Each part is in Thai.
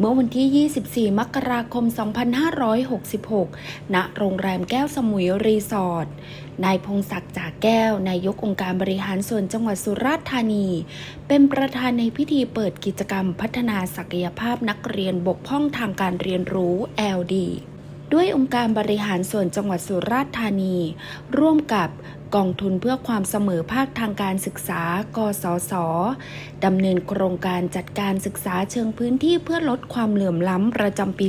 เมื่อวันที่ 24 มกราคม 2566 ณ โรงแรมแก้วสมุยรีสอร์ท นายพงศักดิ์จากแก้ว นายกองค์การบริหารส่วนจังหวัดสุราษฎร์ธานี เป็นประธานในพิธีเปิดกิจกรรมพัฒนาศักยภาพนักเรียนบกพร่องทางการเรียนรู้ LD ด้วยองค์การบริหารส่วนจังหวัดสุราษฎร์ธานี ร่วมกับกองทุนเพื่อความเสมอภาคทางการศึกษา กสศดำเนินโครงการจัดการศึกษาเชิงพื้นที่เพื่อลดความเหลื่อมล้ำประจำปี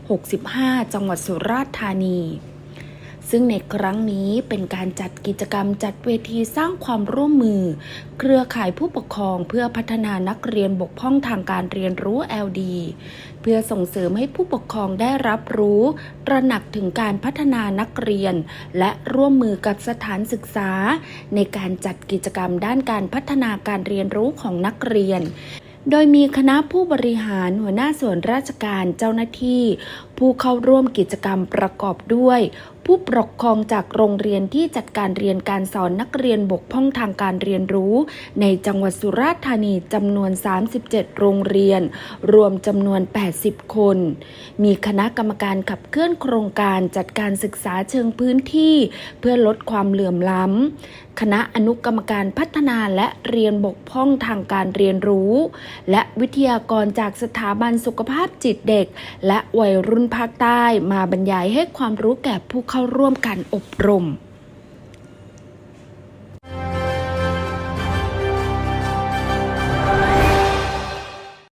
2565 จังหวัดสุราษฎร์ธานี ซึ่งในครั้งนี้เป็นการจัดกิจกรรมจัดเวทีสร้างความร่วมมือ เครือข่ายผู้ปกครองเพื่อพัฒนานักเรียนบกพร่องทางการเรียนรู้ LD เพื่อส่งเสริมให้ผู้ปกครองได้รับรู้ ตระหนักถึงการพัฒนานักเรียน และร่วมมือกับสถานศึกษา ในการจัดกิจกรรมด้านการพัฒนาการเรียนรู้ของนักเรียนโดยมีคณะผู้บริหารหัวหน้าส่วนราชการเจ้าหน้าที่ ผู้เข้าร่วมกิจกรรมประกอบด้วย ผู้ปกครองจากโรงเรียนที่จัดการเรียนการสอนนักเรียนบกพร่องทางการเรียนรู้ ในจังหวัดสุราษฎร์ธานีจำนวน 37 โรงเรียน รวมจำนวน 80 คน มีคณะกรรมการขับเคลื่อนโครงการจัดการศึกษาเชิงพื้นที่ เพื่อลดความเหลื่อมล้ำ คณะอนุกรรมการพัฒนาและเรียนบกพร่องทางการเรียนรู้ และวิทยากรจากสถาบันสุขภาพจิตเด็ก และวัยรุ่นภาคใต้มาบรรยายให้ความรู้แก่ผู้เข้าร่วมการอบรม